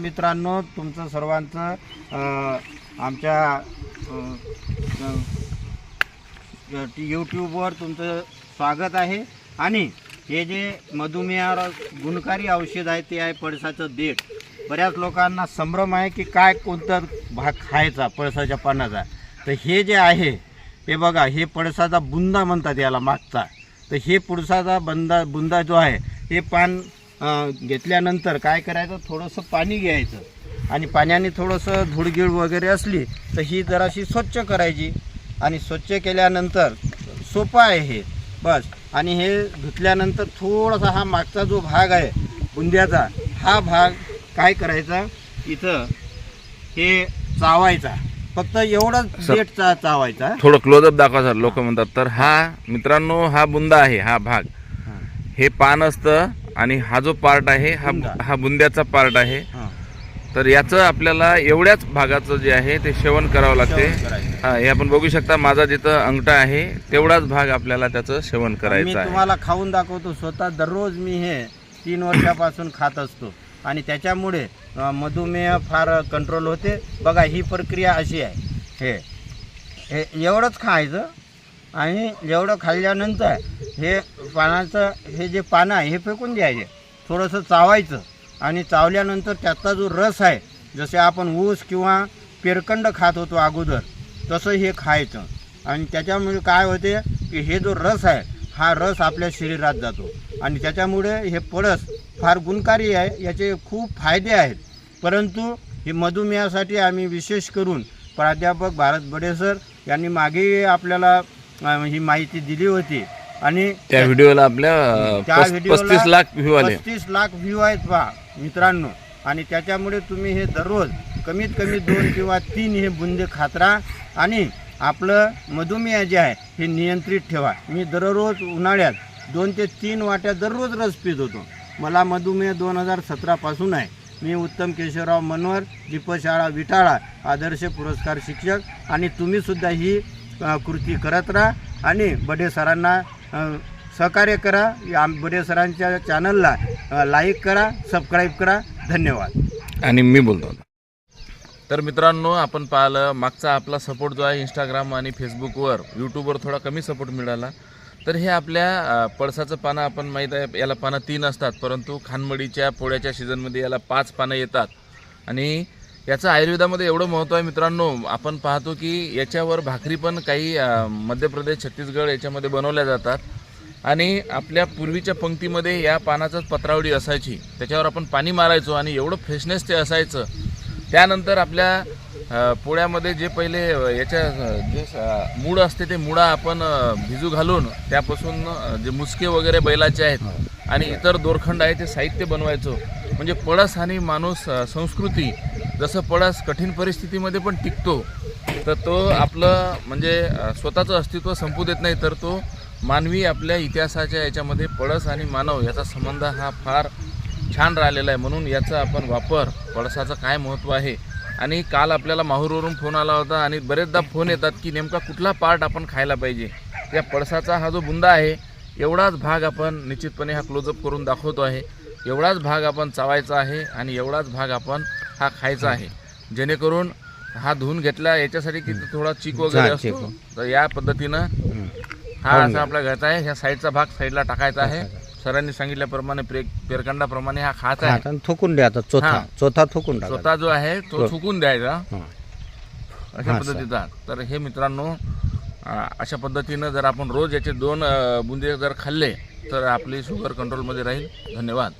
मित्रांनो तुमचं सर्वांचं आमच्या यूट्यूबवर तुमचं स्वागत आहे. आणि हे जे मधुमेहावर गुणकारी औषध आहे ते आहे पळसाचं देठ. बऱ्याच लोकांना संभ्रम आहे की काय कोणता भाग खायचा पळसाच्या पानाचा. तर हे जे आहे हे बघा हे पळसाचा बुंदा म्हणतात याला मागचा. तर हे पुळसाचा बंदा बुंदा जो आहे हे पान घेतल्यानंतर काय करायचं? थोडंसं पाणी घ्यायचं. आणि पाण्याने थोडंसं धुळगीळ वगैरे असली तर ही जराशी स्वच्छ करायची. आणि स्वच्छ केल्यानंतर सोपं आहे हे. बस. आणि हे धुतल्यानंतर थोडासा हा मागचा जो भाग आहे बुंद्याचा हा भाग काय करायचा? इथं हे चावायचा. फक्त एवढंच सर. देठ चा चावायचा. थोडं क्लोजअप दाखवा सर लोक म्हणतात तर हा मित्रांनो हा बुंदा आहे हा भाग. हे पान असतं आणि हा जो पार्ट आहे हा. हा बुंद्याचा पार्ट आहे. तर याचं आपल्याला एवढ्याच भागाचं जे आहे ते सेवन करावं लागते. हा हे आपण बघू शकता माझा जिथं अंगठा आहे तेवढाच भाग आपल्याला त्याचं सेवन मी करायचं आहे. तुम्हाला खाऊन दाखवतो स्वतः दररोज मी हे तीन वर्षापासून खात असतो. आणि त्याच्यामुळे मधुमेह फार कंट्रोल होते. बघा ही प्रक्रिया अशी आहे. हे हे एवढंच खायचं. आणि जेवढं खाल्ल्यानंतर हे पानाचं हे जे पानं आहे हे फेकून द्यायचे. थोडंसं चावायचं आणि चावल्यानंतर त्याचा जो रस आहे जसे आपण ऊस किंवा पेरकंड खात होतो अगोदर तसं हे खायचं. आणि त्याच्यामुळे काय होते की हे जो रस आहे हा रस आपल्या शरीरात जातो. आणि त्याच्यामुळे हे पळस फार गुणकारी आहे याचे खूप फायदे आहेत. परंतु हे मधुमेहासाठी आम्ही विशेष करून प्राध्यापक भारत बडेसर यांनी मागे आपल्याला ही माहिती दिली होती. आणि त्या व्हिडिओला आपल्या त्या व्हिडिओला पस्तीस लाख व्ह्यू आले. पस्तीस लाख व्ह्यू आहेत पहा मित्रांनो. आणि त्याच्यामुळे तुम्ही हे दररोज कमीत कमी दोन किंवा तीन हे बुंदे खात राहा. आणि आपलं मधुमेह जे आहे हे नियंत्रित ठेवा. मी दररोज उन्हाळ्यात दोन ते तीन वाट्या दररोज रस पित होतो. मला मधुमेह दोन हजार सतरापासून आहे. मी उत्तम केशवराव मनवर दीपशाळा विटाळा आदर्श पुरस्कार शिक्षक. आणि तुम्हीसुद्धा ही कृती करत राहा आणि बडे सरांना सहकार्य करा. या आम- बडे सरांच्या चॅनलला लाईक करा सबस्क्राईब करा. धन्यवाद. आणि मी बोलतो. तर मित्रांनो आपण पाहिलं मागचा आपला सपोर्ट जो आहे इंस्टाग्राम आणि फेसबुकवर यूट्यूबवर थोडा कमी सपोर्ट मिळाला. तर हे आपल्या पळसाचं पानं आपण माहीत आहे याला पानं तीन असतात. परंतु खानमडीच्या पोळ्याच्या सीझनमध्ये याला पाच पानं येतात. आणि याचं आयुर्वेदामध्ये एवढं महत्त्व आहे मित्रांनो आपण पाहतो की याच्यावर भाकरी पण काही मध्य प्रदेश छत्तीसगड याच्यामध्ये बनवल्या जातात. आणि आपल्या पूर्वीच्या पंक्तीमध्ये या पानाचंच पत्रावळी असायची. त्याच्यावर आपण पाणी मारायचो आणि एवढं फ्रेशनेस ते असायचं. त्यानंतर आपल्या पोळ्यामध्ये जे पहिले याच्या जे मूळ असते ते मुळा आपण भिजू घालून त्यापासून जे मुसके वगैरे बैलाचे आहेत आणि इतर दोरखंड आहे ते साहित्य बनवायचो. म्हणजे पळस आणि माणूस संस्कृती जसं पळस कठीण परिस्थितीमध्ये पण टिकतो तर तो आपलं म्हणजे स्वतःचं अस्तित्व संपू देत नाही तर तो मानवी आपल्या इतिहासाच्या याच्यामध्ये पळस आणि मानव याचा संबंध हा फार छान राहिलेला आहे. म्हणून याचा आपण वापर पळसाचं काय महत्त्व आहे? आणि काल आपल्याला माहूरवरून फोन आला होता आणि बरेचदा फोन येतात की नेमका कुठला पार्ट आपण खायला पाहिजे? या पळसाचा हा जो बुंदा आहे एवढाच भाग आपण निश्चितपणे हा क्लोजअप करून दाखवतो आहे. एवढाच भाग आपण चावायचा आहे आणि एवढाच भाग आपण हा खायचा आहे. जेणेकरून हा धुवून घेतला याच्यासाठी की थोडा चीक वगैरे हा. असतो तर या पद्धतीनं हा असा आपला घ्यायचा आहे. ह्या साईडचा भाग साईडला टाकायचा आहे. सरांनी सांगितल्याप्रमाणे प्रे पेरकंडाप्रमाणे हा खायचा आहे. थुकून द्या आता चौथा. हा. चौथा थुकून स्वतः जो आहे तो चुकून द्यायचा. हां. अशा हा. पद्धतीचा. तर हे मित्रांनो अशा पद्धतीनं जर आपण रोज याचे दोन बुंदे जर खाल्ले तर आपली शुगर कंट्रोलमध्ये राहील. धन्यवाद.